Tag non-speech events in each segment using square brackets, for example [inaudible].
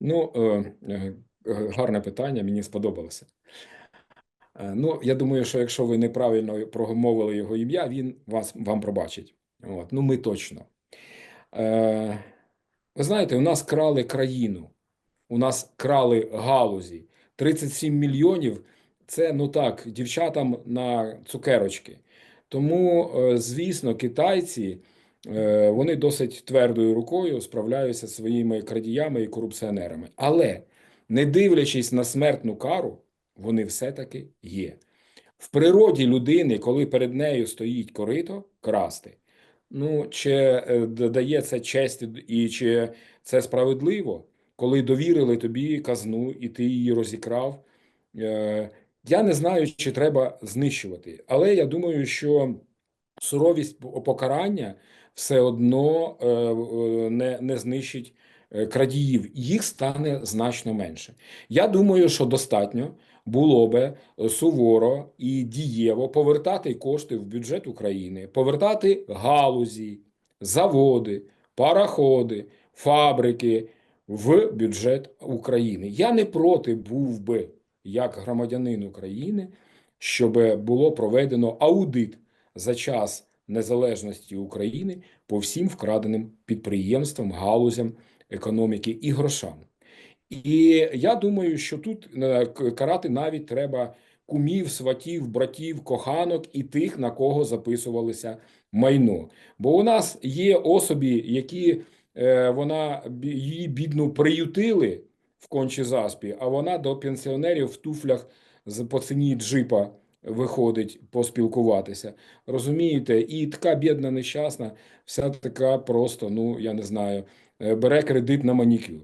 Ну, е, е, гарне питання, мені сподобалося. Е, Ну, я думаю, що якщо ви неправильно промовили його ім'я, він вас вам пробачить. От. Ну, ми точно. Ви знаєте, у нас крали країну, у нас крали галузі. 37 мільйонів це, ну так, дівчатам на цукерочки. Тому, звісно, китайці вони досить твердою рукою справляються зі своїми крадіями і корупціонерами. Але не дивлячись на смертну кару, вони все-таки є. В природі людини, коли перед нею стоїть корито, красти. Ну, чи е, дає це честь і чи це справедливо, коли довірили тобі казну і ти її розікрав? Е, Я не знаю, чи треба знищувати, але я думаю, що суровість покарання все одно е, не, не знищить е, крадіїв, їх стане значно менше. Я думаю, що достатньо було би суворо і дієво повертати кошти в бюджет України, повертати галузі, заводи, пароходи, фабрики в бюджет України. Я не проти був би як громадянин України, щоб було проведено аудит за час незалежності України по всім вкраденим підприємствам, галузям економіки і грошам. І я думаю, що тут е, карати навіть треба кумів, сватів, братів, коханок і тих, на кого записувалося майно. Бо у нас є особі, які е, вона її бідну приютили в кончі заспі, а вона до пенсіонерів в туфлях по ціні джипа виходить поспілкуватися. Розумієте? І така бідна нещасна, вся така просто, ну я не знаю, е, бере кредит на манікюр.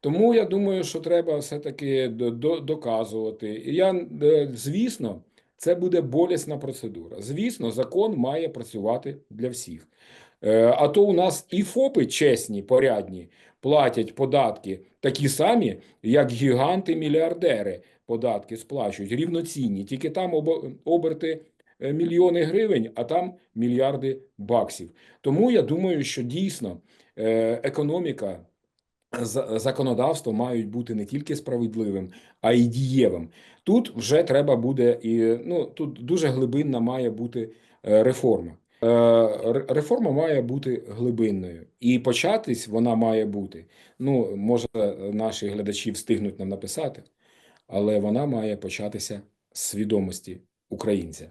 Тому я думаю, що треба все-таки до- до- доказувати. Я, е, звісно, це буде болісна процедура. Звісно, закон має працювати для всіх. Е, А то у нас і ФОПи чесні, порядні, платять податки такі самі, як гіганти-мільярдери податки сплачують, рівноцінні. Тільки там оберти е, мільйони гривень, а там мільярди баксів. Тому я думаю, що дійсно е, економіка за- законодавство мають бути не тільки справедливим, а й дієвим. Тут вже треба буде і ну тут дуже глибинна має бути е, реформа. Е, ре- Реформа має бути глибинною, і початись вона має бути. Ну, може, наші глядачі встигнуть нам написати, але вона має початися з свідомості українця,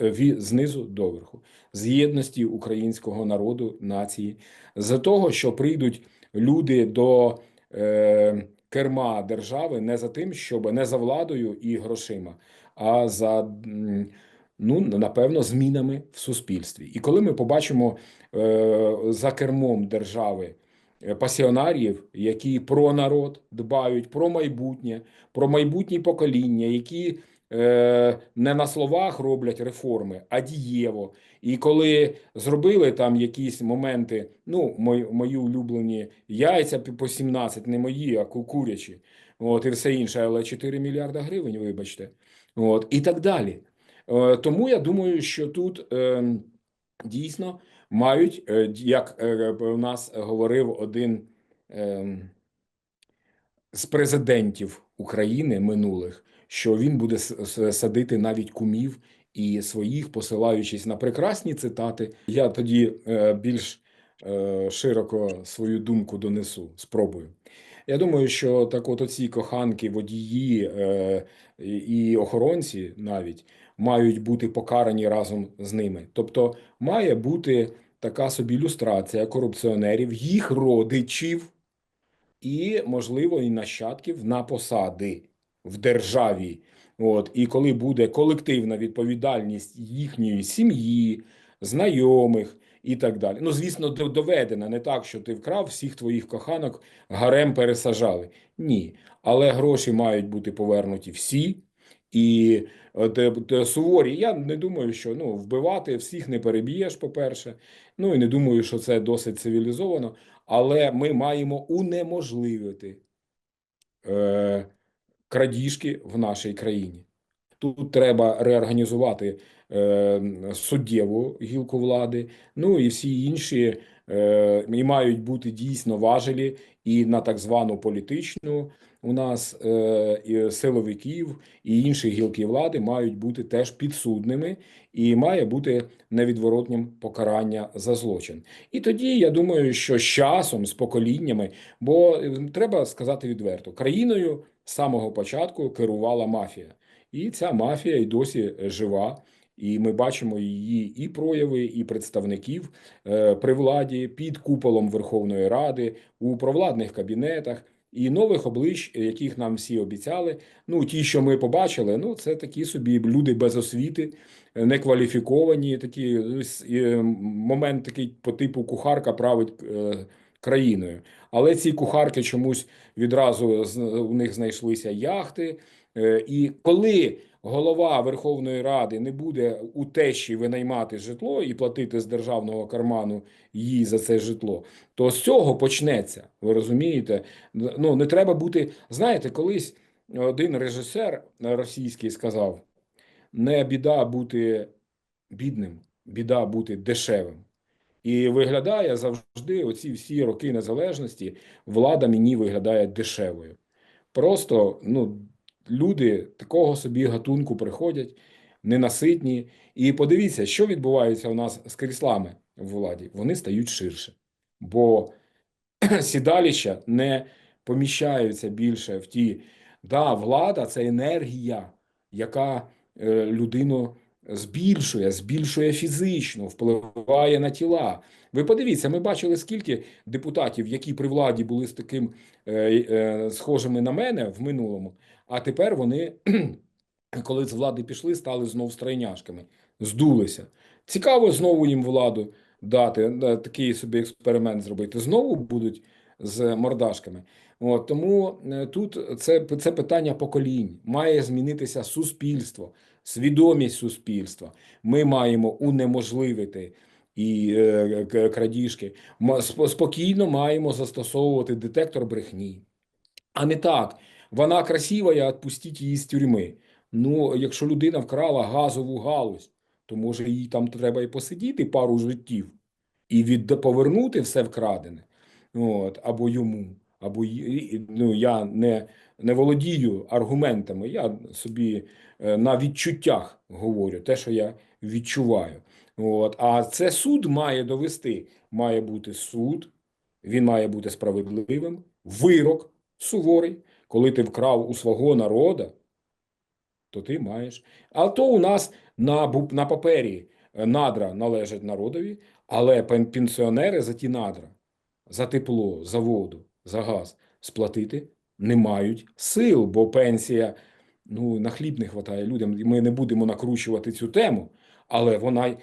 е, знизу до верху, з єдності українського народу, нації, з того, що прийдуть люди до е, керма держави не за тим, щоб не за владою і грошима, а за м, ну напевно змінами в суспільстві. І коли ми побачимо е, за кермом держави е, пасіонарів, які про народ дбають, про майбутнє, про майбутні покоління, які е, не на словах роблять реформи, а дієво. І коли зробили там якісь моменти, ну, мої, мої улюблені яйця по 17, не мої, а ку- курячі, от, і все інше, але 4 мільярда гривень, вибачте, от, і так далі. Е, Тому я думаю, що тут е, дійсно мають, е, як е, у нас говорив один е, з президентів України минулих, що він буде садити навіть кумів і своїх, посилаючись на прекрасні цитати. Я тоді більш широко свою думку донесу. Спробую. Я думаю, що так от оці коханки, водії і охоронці навіть мають бути покарані разом з ними. Тобто має бути така собі ілюстрація корупціонерів, їх родичів і, можливо, і нащадків на посади в державі. От, і коли буде колективна відповідальність їхньої сім'ї, знайомих і так далі. Ну, звісно, до- доведена не так, що ти вкрав всіх твоїх коханок, гарем пересажали. Ні. Але гроші мають бути повернуті всі. І е, те- те суворі, я не думаю, що ну, вбивати всіх не переб'єш, по-перше. Ну і не думаю, що це досить цивілізовано але ми маємо унеможливити е, крадіжки в нашій країні. Тут треба реорганізувати е, суддєву гілку влади, ну і всі інші е, і мають бути дійсно важелі і на так звану політичну у нас е, силовиків і інші гілки влади мають бути теж підсудними, і має бути невідворотнім покарання за злочин. І тоді я думаю, що з часом, з поколіннями, бо е, треба сказати відверто, країною з самого початку керувала мафія, і ця мафія і досі жива. І ми бачимо її і прояви, і представників е, при владі під куполом Верховної Ради у провладних кабінетах і нових облич, яких нам всі обіцяли. Ну ті, що ми побачили, ну це такі собі люди без освіти, е, некваліфіковані. Такі е, момент такий по типу кухарка править е, країною. Але ці кухарки чомусь відразу у них знайшлися яхти. Е, І коли голова Верховної Ради не буде у тещі винаймати житло і платити з державного карману їй за це житло, то з цього почнеться. Ви розумієте? Ну не треба бути. Знаєте, колись один режисер російський сказав: не біда бути бідним, біда бути дешевим. І виглядає завжди оці всі роки незалежності, влада мені виглядає дешевою. Просто ну, люди такого собі гатунку приходять, ненаситні. І подивіться, що відбувається у нас з кріслами в владі. Вони стають ширше, бо [clears throat] сідалища не поміщаються більше в ті. Да, влада це енергія, яка е, людину збільшує, збільшує фізично, впливає на тіла. Ви подивіться, ми бачили, скільки депутатів, які при владі були з таким е, е, схожими на мене в минулому, а тепер вони, [clears throat] коли з влади пішли, стали знов стройняшками, здулися. Цікаво знову їм владу дати, такий собі експеримент зробити. Знову будуть з мордашками. От, тому е, тут це, це питання поколінь. Має змінитися суспільство, свідомість суспільства. Ми маємо унеможливити і е, крадіжки. Спокійно маємо застосовувати детектор брехні. А не так. Вона красива, я відпустіть її з тюрми. Ну, якщо людина вкрала газову галузь, то може їй там треба і посидіти пару життів і від... повернути все вкрадене. От, або йому, або ну, я не, не володію аргументами, я собі е, на відчуттях говорю, те, що я відчуваю. От, а це суд має довести. Має бути суд, він має бути справедливим, вирок суворий. Коли ти вкрав у свого народа, то ти маєш. А то у нас на, на папері е, надра належать народові, але пен- пенсіонери за ті надра, за тепло, за воду, за газ сплатити не мають сил, бо пенсія ну, на хліб не вистачає людям. Ми не будемо накручувати цю тему, але вона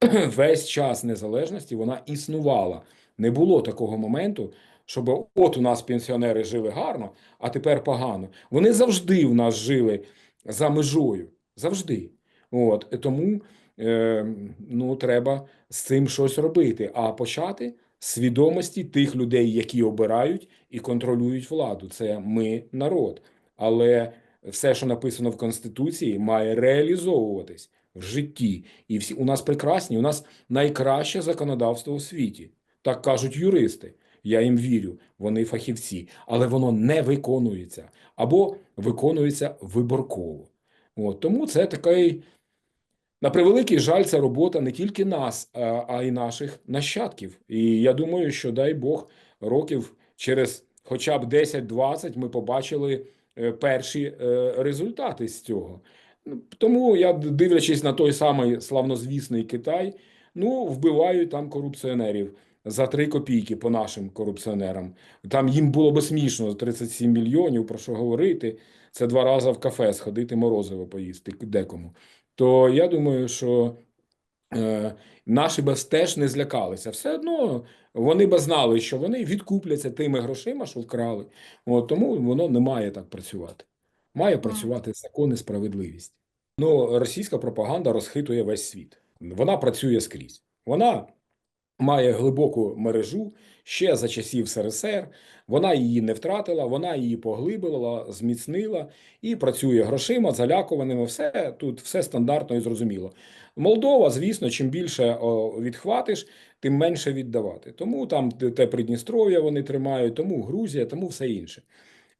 [clears throat] весь час незалежності вона існувала. Не було такого моменту, щоб от у нас пенсіонери жили гарно, а тепер погано. Вони завжди в нас жили за межою. Завжди. От тому е, ну, треба з цим щось робити. А почати свідомості тих людей, які обирають і контролюють владу. Це ми, народ. Але все, що написано в Конституції, має реалізовуватись в житті. І всі у нас прекрасні, у нас найкраще законодавство у світі. Так кажуть юристи. Я їм вірю, вони фахівці, але воно не виконується або виконується виборково. От, тому це такий, на превеликий жаль, це робота не тільки нас, а, а й наших нащадків. І я думаю, що дай Бог років через хоча б 10-20 ми побачили е, перші е, результати з цього. Ну, Тому я, дивлячись на той самий славнозвісний Китай, ну, вбивають там корупціонерів за 3 копійки по нашим корупціонерам. Там їм було би смішно 37 мільйонів, про що говорити. Це два рази в кафе сходити, морозиво поїсти декому. То я думаю, що е, наші би теж не злякалися. Все одно вони би знали, що вони відкупляться тими грошима, що вкрали. От, тому воно не має так працювати. Має працювати закон і справедливість. Ну, російська пропаганда розхитує весь світ. Вона працює скрізь. Вона має глибоку мережу ще за часів СРСР. Вона її не втратила, вона її поглибила, зміцнила і працює грошима, залякуваними. Все тут все стандартно і зрозуміло. Молдова, звісно, чим більше відхватиш, тим менше віддавати. Тому там те Придністров'я вони тримають, тому Грузія, тому все інше.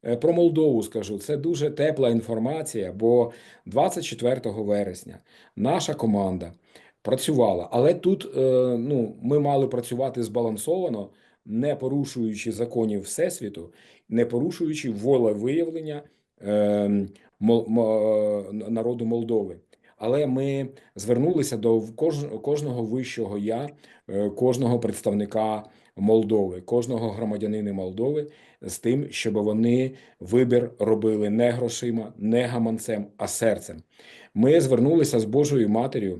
Е, Про Молдову скажу, це дуже тепла інформація, бо 24 вересня наша команда працювала, але тут е, ну, ми мали працювати збалансовано, не порушуючи законів Всесвіту, не порушуючи волевиявлення е, е, народу Молдови. Але ми звернулися до кож- кожного вищого я, кожного представника Молдови, кожного громадянина Молдови з тим, щоб вони вибір робили не грошима, не гаманцем, а серцем. Ми звернулися з Божою Матір'ю,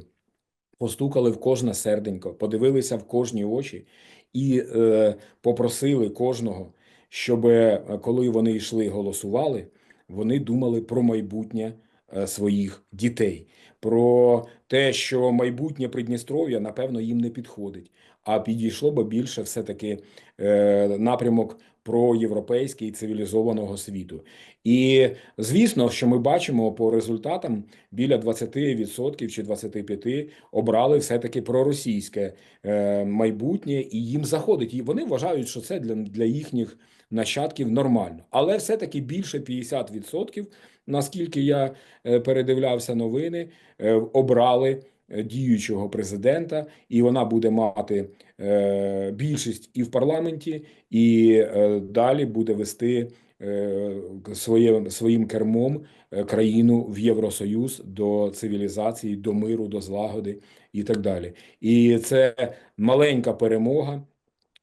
постукали в кожне серденько, подивилися в кожні очі і е, попросили кожного, щоб е, коли вони йшли голосували, вони думали про майбутнє е, своїх дітей, про те, що майбутнє Придністров'я, напевно, їм не підходить, а підійшло би більше все-таки е, напрямок проєвропейський і цивілізованого світу. І звісно, що ми бачимо по результатам біля 20% чи 25% обрали все-таки проросійське е, майбутнє, і їм заходить. І вони вважають, що це для, для їхніх нащадків нормально. Але все-таки більше 50%, наскільки я е, передивлявся новини, е, обрали діючого президента, і вона буде мати е, більшість і в парламенті, і е, далі буде вести е, своє, своїм кермом е, країну в Євросоюз до цивілізації, до миру, до злагоди і так далі. І це маленька перемога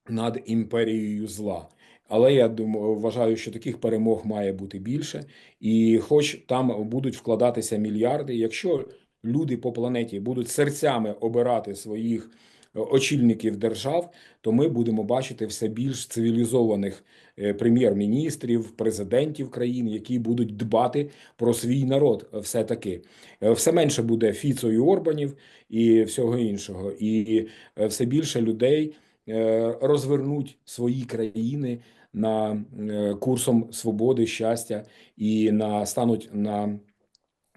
над імперією зла. Але я думаю, вважаю, що таких перемог має бути більше, і хоч там будуть вкладатися мільярди, якщо люди по планеті будуть серцями обирати своїх е, очільників держав, то ми будемо бачити все більш цивілізованих е, прем'єр-міністрів, президентів країн, які будуть дбати про свій народ. Все таки все менше буде Фіцо і Орбанів і всього іншого, і е, все більше людей е, розвернуть свої країни на е, курсом свободи, щастя і на стануть на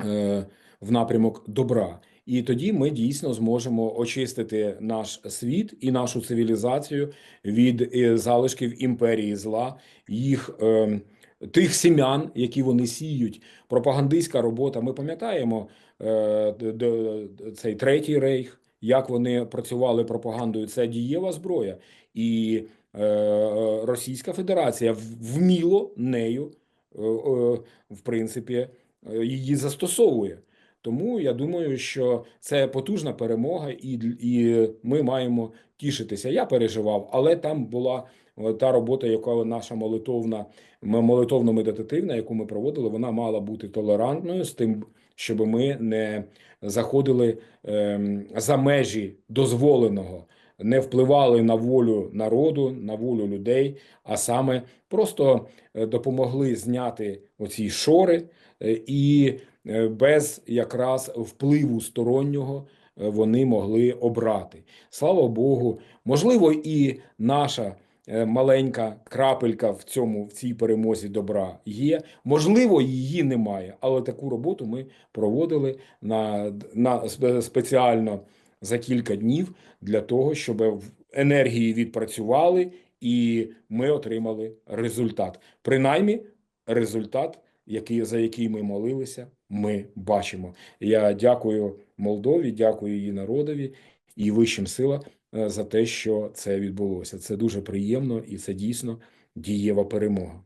е, в напрямок добра. І тоді ми дійсно зможемо очистити наш світ і нашу цивілізацію від е, залишків імперії зла, їх е, тих сім'ян, які вони сіють. Пропагандистська робота. Ми пам'ятаємо е, цей третій рейх, як вони працювали пропагандою. Це дієва зброя, і е, Російська Федерація вміло нею, е, е, в принципі, е, її застосовує. Тому я думаю, що це потужна перемога, і, і ми маємо тішитися. Я переживав, але там була е, та робота, яка наша молитовна, молитовно-медитативна, яку ми проводили, вона мала бути толерантною з тим, щоб ми не заходили ем, за межі дозволеного, не впливали на волю народу, на волю людей, а саме просто е, допомогли зняти оці шори і е, без якраз впливу стороннього е, вони могли обрати. Слава Богу, можливо, і наша е, маленька крапелька в цьому в цій перемозі добра є. Можливо, її немає, але таку роботу ми проводили на, на спеціально за кілька днів для того, щоб енергії відпрацювали, і ми отримали результат. Принаймні, результат, який за який ми молилися, ми бачимо. Я дякую Молдові, дякую її народові і вищим силам е, за те, що це відбулося. Це дуже приємно і це дійсно дієва перемога.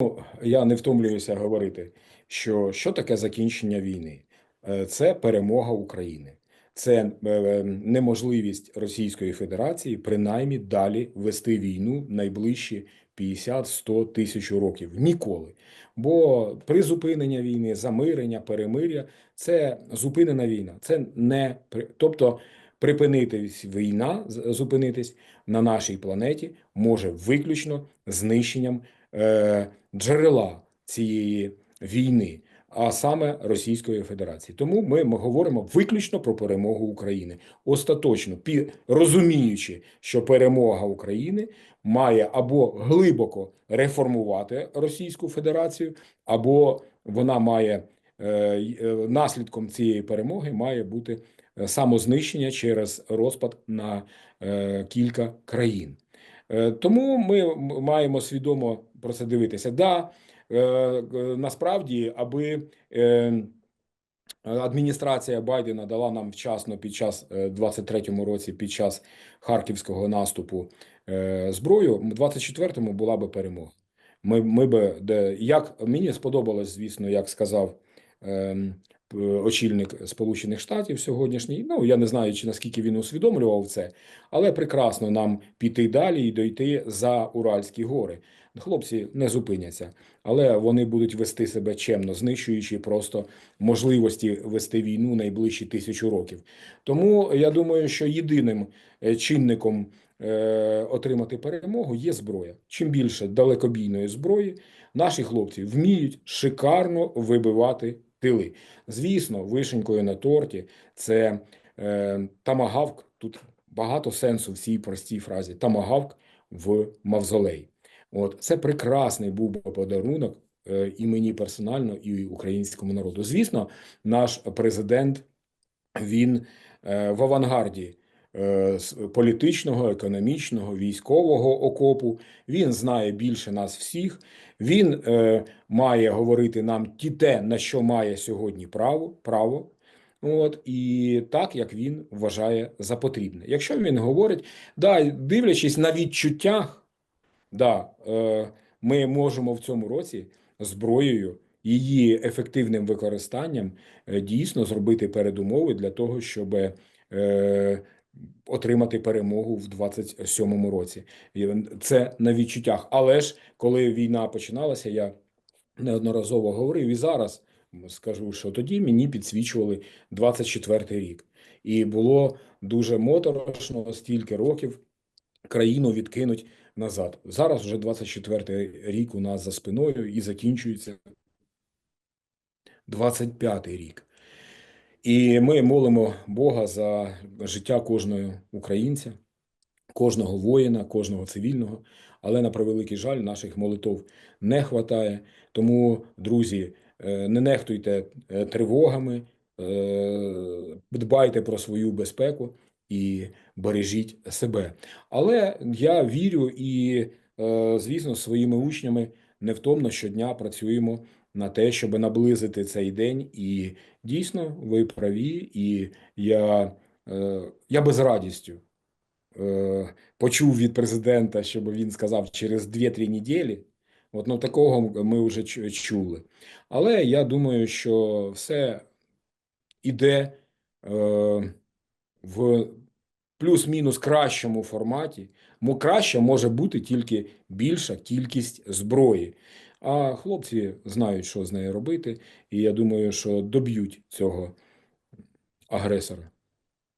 Ну, я не втомлююся говорити, що що таке закінчення війни? Е, Це перемога України. Це е, неможливість Російської Федерації принаймні далі вести війну найближчі 50-100 тисяч років. Ніколи. Бо призупинення війни, замирення, перемиря це зупинена війна. Це не тобто припинитись війна, зупинитись на нашій планеті може виключно знищенням е, джерела цієї війни, а саме Російської Федерації. Тому ми, ми говоримо виключно про перемогу України, остаточно розуміючи, що перемога України має або глибоко реформувати Російську Федерацію, або вона має е, е, наслідком цієї перемоги має бути е, самознищення через розпад на кілька країн. Тому ми маємо свідомо про це дивитися. Да, насправді, аби е, адміністрація Байдена дала нам вчасно під час е, 23-му році, під час харківського наступу е, зброю, в 24-му була би перемога. Ми, ми би, де, як мені сподобалось, звісно, як сказав п- очільник Сполучених Штатів сьогоднішній. Ну я не знаю, чи наскільки він усвідомлював це, але прекрасно нам піти далі і дойти за Уральські гори. Хлопці не зупиняться, але вони будуть вести себе чемно, знищуючи просто можливості вести війну найближчі тисячу років. Тому я думаю, що єдиним е, чинником е, отримати перемогу є зброя. Чим більше далекобійної зброї, наші хлопці вміють шикарно вибивати тили. Звісно, вишенькою на торті це е, тамагавк. Тут багато сенсу в цій простій фразі. Тамагавк в мавзолей. От це прекрасний був би подарунок е, і мені персонально, і українському народу. Звісно, наш президент він е, в авангарді е, політичного, економічного, військового окопу. Він знає більше нас всіх. Він має говорити нам ті те, на що має сьогодні право. право. От і так як він вважає за потрібне. Якщо він говорить, да, дивлячись на відчуттях, да, е, ми можемо в цьому році зброєю, її ефективним використанням е, дійсно зробити передумови для того, щоб е, отримати перемогу в 27-му році. Це на відчуттях. Але ж коли війна починалася, я неодноразово говорив і зараз скажу, що тоді мені підсвічували 24-й рік. І було дуже моторошно стільки років країну відкинуть назад. Зараз вже 24-й рік у нас за спиною і закінчується 25-й рік. І ми молимо Бога за життя кожного українця, кожного воїна, кожного цивільного. Але на превеликий жаль, наших молитов не хватає. Тому, друзі, е, не нехтуйте е, тривогами, е, дбайте про свою безпеку і бережіть себе. Але я вірю і, е, звісно, своїми учнями невтомно щодня працюємо на те, щоб наблизити цей день. І дійсно, ви праві, і я, е, я би з радістю е, почув від президента, щоб він сказав через 2-3 неділі. От ну такого ми вже чули. Але я думаю, що все іде е, в плюс-мінус кращому форматі. Мо краще може бути тільки більша кількість зброї. А хлопці знають, що з нею робити, і я думаю, що доб'ють цього агресора.